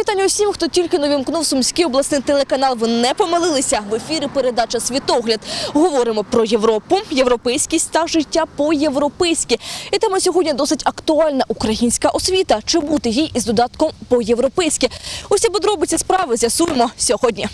вітання усім, хто тільки не вімкнув Сумський обласний телеканал. Ви не помилилися. В ефірі передача Світогляд. Говоримо про Європу, європейськість та життя по-європейськи. І тема сьогодні досить актуальна. Українська освіта. Чи бути їй із додатком по-європейськи? Усі подробиці справи з'ясуємо сьогодні.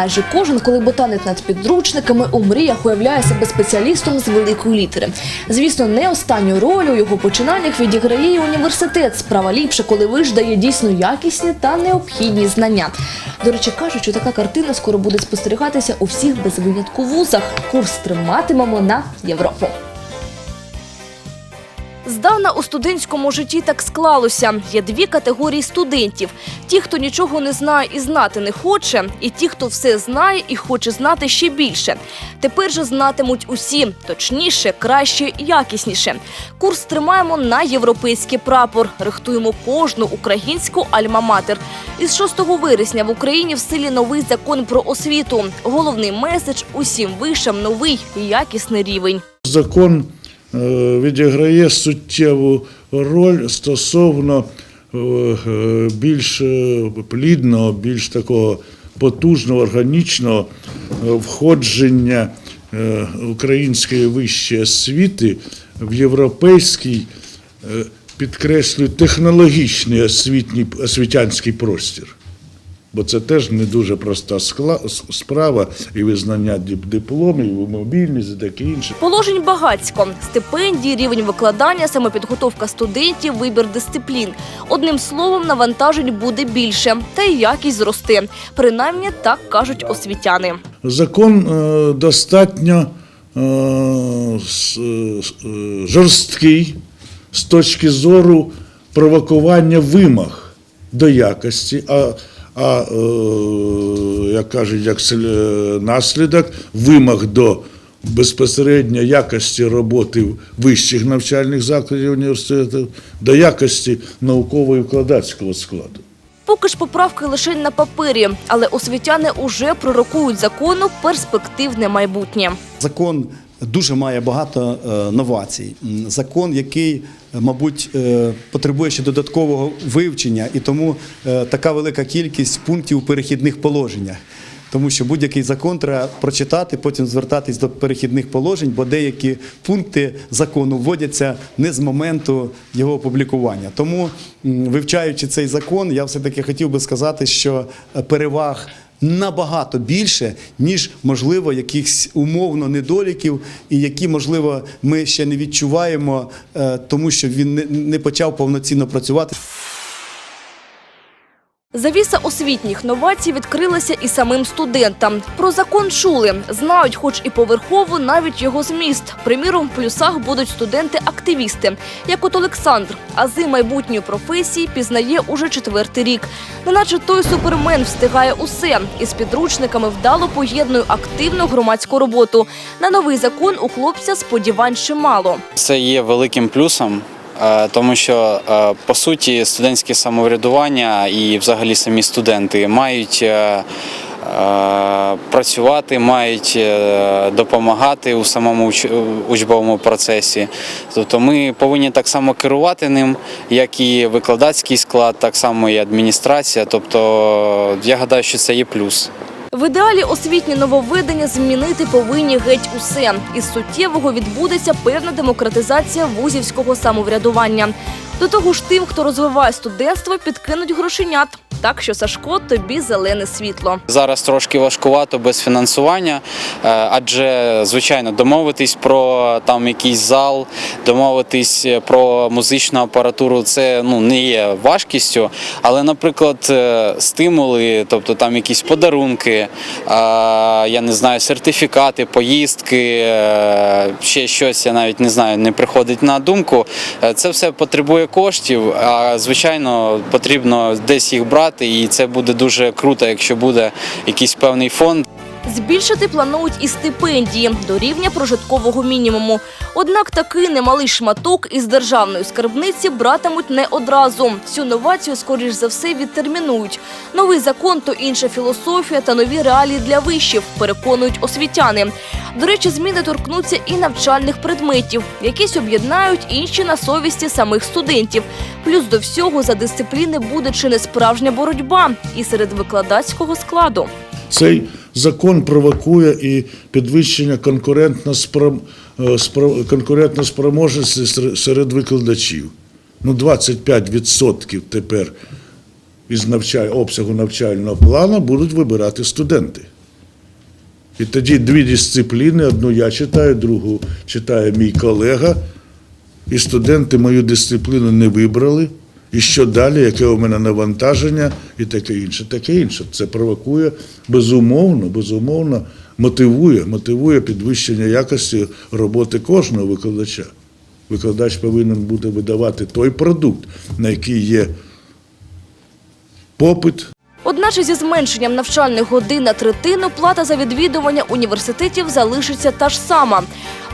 Майже кожен, коли ботанить над підручниками, у мріях уявляє себе спеціалістом з великої літери. Звісно, не останню роль у його починаннях відіграє і університет. Справа ліпше, коли виш дає дійсно якісні та необхідні знання. До речі, кажуть, що така картина скоро буде спостерігатися у всіх без винятку вузах. Курс триматимемо на Європу. Здавна у студентському житті так склалося. Є дві категорії студентів: ті, хто нічого не знає і знати не хоче, і ті, хто все знає і хоче знати ще більше. Тепер же знатимуть усі точніше, краще, якісніше. Курс тримаємо на європейський прапор. Рихтуємо кожну українську альма-матер. Із 6 вересня в Україні в силі новий закон про освіту. Головний меседж усім вишам новий якісний рівень. Закон відіграє суттєву роль стосовно е, е, більш е, плідного, більш такого потужного, органічного е, входження е, української вищої освіти в європейський, е, підкреслюю, технологічний освітній, освітянський простір. Бо це теж не дуже проста скла- справа і визнання дипломів, і мобільність і таке інше. Положень багацько. Стипендії, рівень викладання, самопідготовка студентів, вибір дисциплін. Одним словом, навантажень буде більше, та й якість зросте. Принаймні так кажуть освітяни. Закон е, достатньо е, е, жорсткий з точки зору провокування вимог до якості, а, а е, як кажуть, як слі- наслідок вимог до безпосередньо якості роботи вищих навчальних закладів університетів, до якості науково-викладацького складу. Поки ж поправки лише на папері, але освітяни уже пророкують закону перспективне майбутнє. Закон дуже має багато е, новацій. Закон, який, е, мабуть, е, потребує ще додаткового вивчення, і тому е, така велика кількість пунктів у перехідних положеннях. Тому що будь-який закон треба прочитати, потім звертатись до перехідних положень, бо деякі пункти закону вводяться не з моменту його опублікування. Тому, вивчаючи цей закон, я все-таки хотів би сказати, що е, переваг набагато більше, ніж можливо якихось умовно недоліків, і які можливо ми ще не відчуваємо, е, тому що він не- не почав повноцінно працювати. Завіса освітніх новацій відкрилася і самим студентам. Про закон чули, знають, хоч і поверхово, навіть його зміст. Приміром, в плюсах будуть студенти-активісти, як от Олександр. Ази майбутньої професії пізнає уже четвертий рік. Неначе той супермен встигає усе і з підручниками вдало поєднує активну громадську роботу. На новий закон у хлопця сподівань чимало. Це є великим плюсом, тому що е, по суті студентське самоврядування і взагалі самі студенти мають. е, е, Працювати мають е, допомагати у самому уч- учбовому процесі. Тобто ми повинні так само керувати ним, як і викладацький склад, так само і адміністрація. Тобто я гадаю, що це є плюс. В ідеалі освітні нововведення змінити повинні геть усе. Із суттєвого відбудеться певна демократизація вузівського самоврядування. До того ж, тим, хто розвиває студентство, підкинуть грошенят. Так що Сашко, тобі зелене світло. Зараз трошки важкувато без фінансування, е, адже звичайно домовитись про там якийсь зал, домовитись про музичну апаратуру це ну не є важкістю. Але, наприклад, е, стимули, тобто там якісь подарунки, е, я не знаю, сертифікати, поїздки, е, ще щось, я навіть не знаю, не приходить на думку. Е, Це все потребує коштів. А звичайно, потрібно десь їх брати, і це буде дуже круто, якщо буде якийсь певний фонд. Збільшити планують і стипендії до рівня прожиткового мінімуму. Однак такий немалий шматок із державної скарбниці братимуть не одразу. Цю новацію, скоріш за все, відтермінують. Новий закон то інша філософія та нові реалії для вишів, переконують освітяни. До речі, зміни торкнуться і навчальних предметів, якісь об'єднають інші на совісті самих студентів. Плюс до всього за дисципліни буде чи не справжня боротьба і серед викладацького складу. Цей закон провокує і підвищення конкурентно-спро- е, спро- конкурентно-спроможності серед викладачів. Ну, 25% тепер із навчай, обсягу навчального плану будуть вибирати студенти. І тоді дві дисципліни, одну я читаю, другу читає мій колега. І студенти мою дисципліну не вибрали. І що далі, яке у мене навантаження, і таке інше, таке інше. Це провокує безумовно, безумовно, мотивує, мотивує підвищення якості роботи кожного викладача. Викладач повинен буде видавати той продукт, на який є попит, Одначе зі зменшенням навчальних годин на третину плата за відвідування університетів залишиться та ж сама.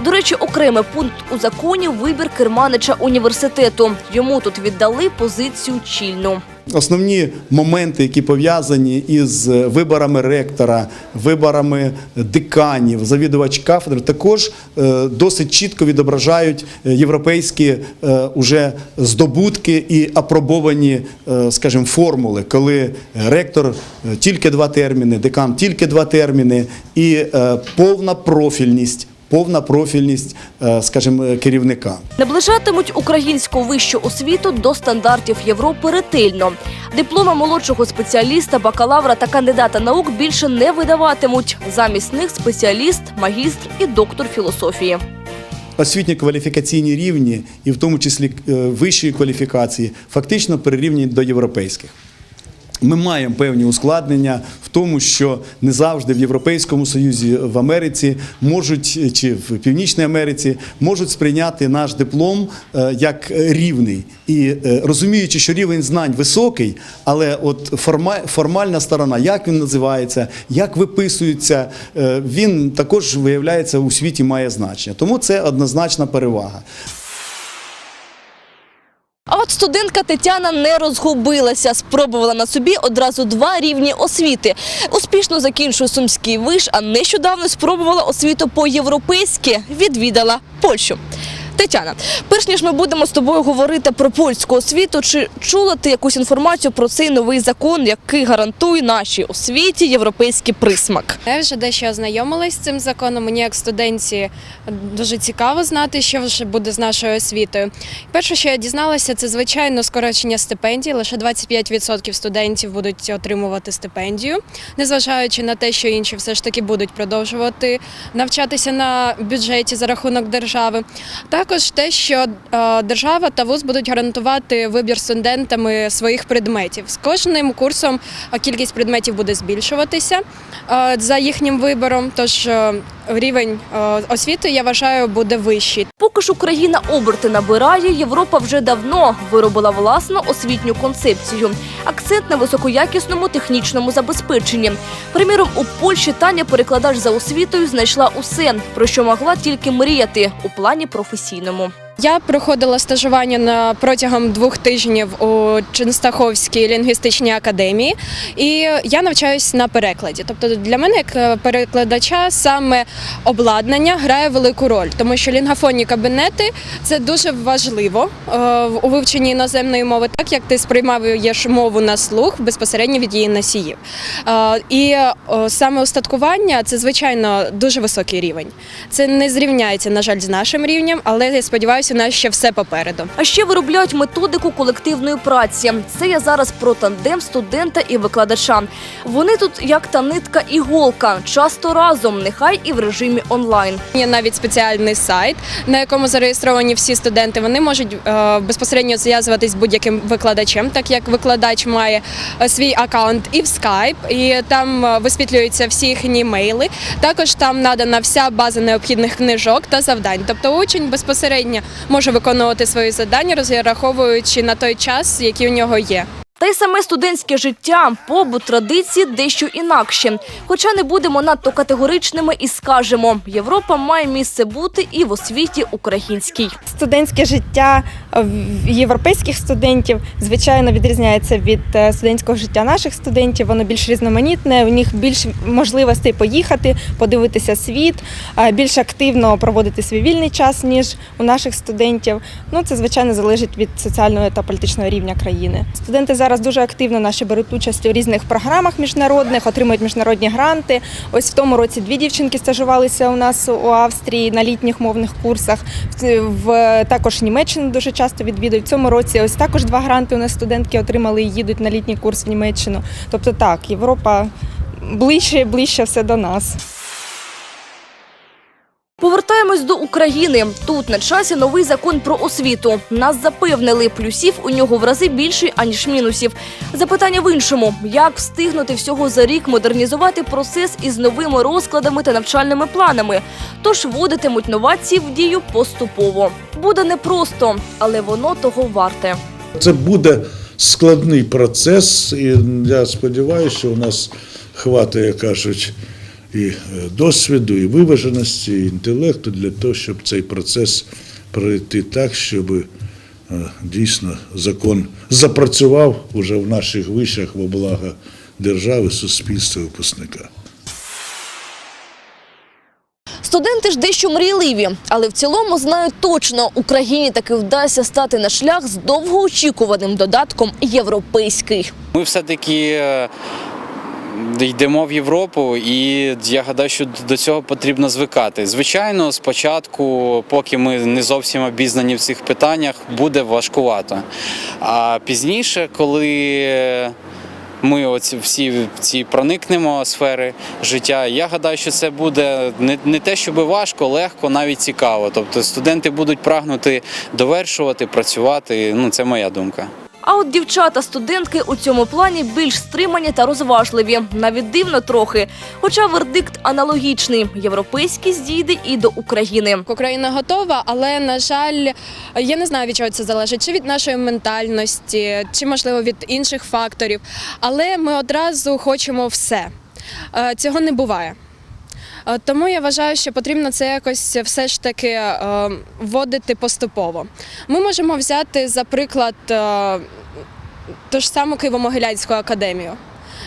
До речі, окремий пункт у законі вибір керманича університету. Йому тут віддали позицію чільну. Основні моменти, які пов'язані із виборами ректора, виборами деканів, завідувач кафедри, також е, досить чітко відображають е, європейські е, уже здобутки і апробовані, скажімо, формули, коли ректор тільки два терміни, декан тільки два терміни і повна профільність. Повна профільність, е, скажімо, керівника. Наближатимуть українську вищу освіту до стандартів Європи ретельно. Дипломи молодшого спеціаліста, бакалавра та кандидата наук більше не видаватимуть. Замість них спеціаліст, магістр і доктор філософії. освітньо-кваліфікаційні рівні, і в тому числі е, вищої кваліфікації, фактично перерівняні до європейських. Ми маємо певні ускладнення тому, що не завжди в Європейському Союзі, в Америці можуть чи в Північній Америці можуть сприйняти наш диплом е, як рівний. І е, розуміючи, що рівень знань високий, але от форма- формальна сторона, як він називається, як виписується, е, він також виявляється у світі має значення. Тому це однозначна перевага. А от студентка Тетяна не розгубилася, спробувала на собі одразу два рівні освіти. Успішно закінчує сумський виш, а нещодавно спробувала освіту по-європейськи, відвідала Польщу. Тетяна, перш ніж ми будемо з тобою говорити про польську освіту, чи чула ти якусь інформацію про цей новий закон, який гарантує нашій освіті європейський присмак? Я вже дещо ознайомилась з цим законом. Мені як студентці дуже цікаво знати, що вже буде з нашою освітою. Перше, що я дізналася, це звичайно скорочення стипендій. Лише 25% студентів будуть отримувати стипендію, незважаючи на те, що інші все ж таки будуть продовжувати навчатися на бюджеті за рахунок держави. Також те, що е, держава та вуз будуть гарантувати вибір студентами своїх предметів. З кожним курсом е, кількість предметів буде збільшуватися е, за їхнім вибором. Тож рівень освіти, я вважаю, буде вищий. Поки ж Україна оберти набирає, Європа вже давно виробила власну освітню концепцію. Акцент на високоякісному технічному забезпеченні. Приміром, у Польщі Таня перекладач за освітою знайшла усе, про що могла тільки мріяти у плані професійному. Я проходила стажування на протягом двох тижнів у Ченстаховській лінгвістичній академії, і я навчаюсь на перекладі. Тобто для мене, як е, перекладача, саме обладнання грає велику роль, тому що лінгофонні кабінети це дуже важливо е, у вивченні іноземної мови, так як ти сприймаєш мову на слух безпосередньо від її носіїв. Е, І саме устаткування це звичайно дуже високий рівень. Це не зрівняється, на жаль, з нашим рівнем, але я сподіваюся, у нас ще все попереду. А ще виробляють методику колективної праці. Це я зараз про тандем студента і викладача. Вони тут як та нитка і голка, часто разом, нехай і в режимі онлайн. Є навіть спеціальний сайт, на якому зареєстровані всі студенти. Вони можуть е, безпосередньо зв'язуватись з будь-яким викладачем, так як викладач має е, свій аккаунт і в Skype, і там е, висвітлюються всі їхні мейли. Також там надана вся база необхідних книжок та завдань. Тобто учень безпосередньо може виконувати свої завдання, розраховуючи на той час, який у нього є. Та й саме студентське життя, побут, традиції дещо інакше. Хоча не будемо надто категоричними і скажемо, Європа має місце бути і в освіті українській. Студентське життя е, європейських студентів звичайно відрізняється від е, студентського життя наших студентів. Воно більш різноманітне. У них більш можливостей поїхати, подивитися світ, е, більш активно проводити свій вільний час ніж у наших студентів. Ну це звичайно залежить від соціального та політичного рівня країни. Студенти зараз дуже активно наші беруть участь у різних програмах міжнародних, отримують міжнародні гранти. Ось в тому році дві дівчинки стажувалися у нас у Австрії на літніх мовних курсах. В- також Німеччину дуже часто відвідують. В цьому році ось також два гранти у нас студентки отримали і їдуть на літній курс в Німеччину. Тобто так, Європа ближче і ближче все до нас. Повертаємось до України. Тут на часі новий закон про освіту. Нас запевнили, плюсів у нього в рази більше, аніж мінусів. Запитання в іншому: як встигнути всього за рік модернізувати процес із новими розкладами та навчальними планами? Тож вводитимуть новації в дію поступово. Буде непросто, але воно того варте. Це буде складний процес, і я сподіваюся, що у нас як кажуть, і е, досвіду, і виваженості, і інтелекту для того, щоб цей процес пройти так, щоб е, дійсно закон запрацював уже в наших вишах во благо держави, суспільства, випускника. Студенти ж дещо мрійливі, але в цілому знають точно, Україні таки вдасться стати на шлях з довгоочікуваним додатком європейський. Ми все-таки е, йдемо в Європу, і я гадаю, що до цього потрібно звикати. Звичайно, спочатку, поки ми не зовсім обізнані в цих питаннях, буде важкувато. А пізніше, коли ми оці всі ці проникнемо сфери життя. Я гадаю, що це буде не, не те, щоб важко, легко, навіть цікаво. Тобто студенти будуть прагнути довершувати, працювати. Ну, це моя думка. А от дівчата-студентки у цьому плані більш стримані та розважливі. Навіть дивно трохи. Хоча вердикт аналогічний. Європейський здійде і до України. Україна готова, але на жаль, я не знаю від чого це залежить, чи від нашої ментальності, чи можливо від інших факторів. Але ми одразу хочемо все. Е, Цього не буває. Е, Тому я вважаю, що потрібно це якось все ж таки е, вводити поступово. Ми можемо взяти, за приклад, е, ту ж саму Києво-Могилянську академію.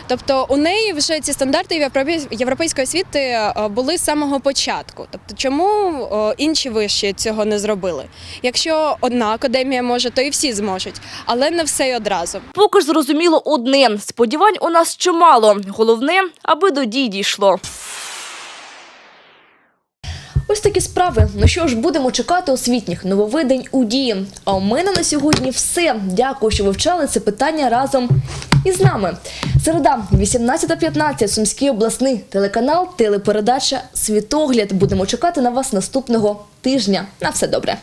Тобто у неї вже ці стандарти європей- європейської освіти були з самого початку. Тобто, чому інші виші цього не зробили? Якщо одна академія може, то і всі зможуть, але не все й одразу. Поки ж зрозуміло одне: сподівань у нас чимало. Головне, аби до дій дійшло. Ось такі справи. Ну що ж, будемо чекати освітніх нововидень у дії. А у мене на сьогодні все. Дякую, що вивчали це питання разом із нами. Середа, 18.15, Сумський обласний телеканал, телепередача Світогляд. Будемо чекати на вас наступного тижня. На все добре.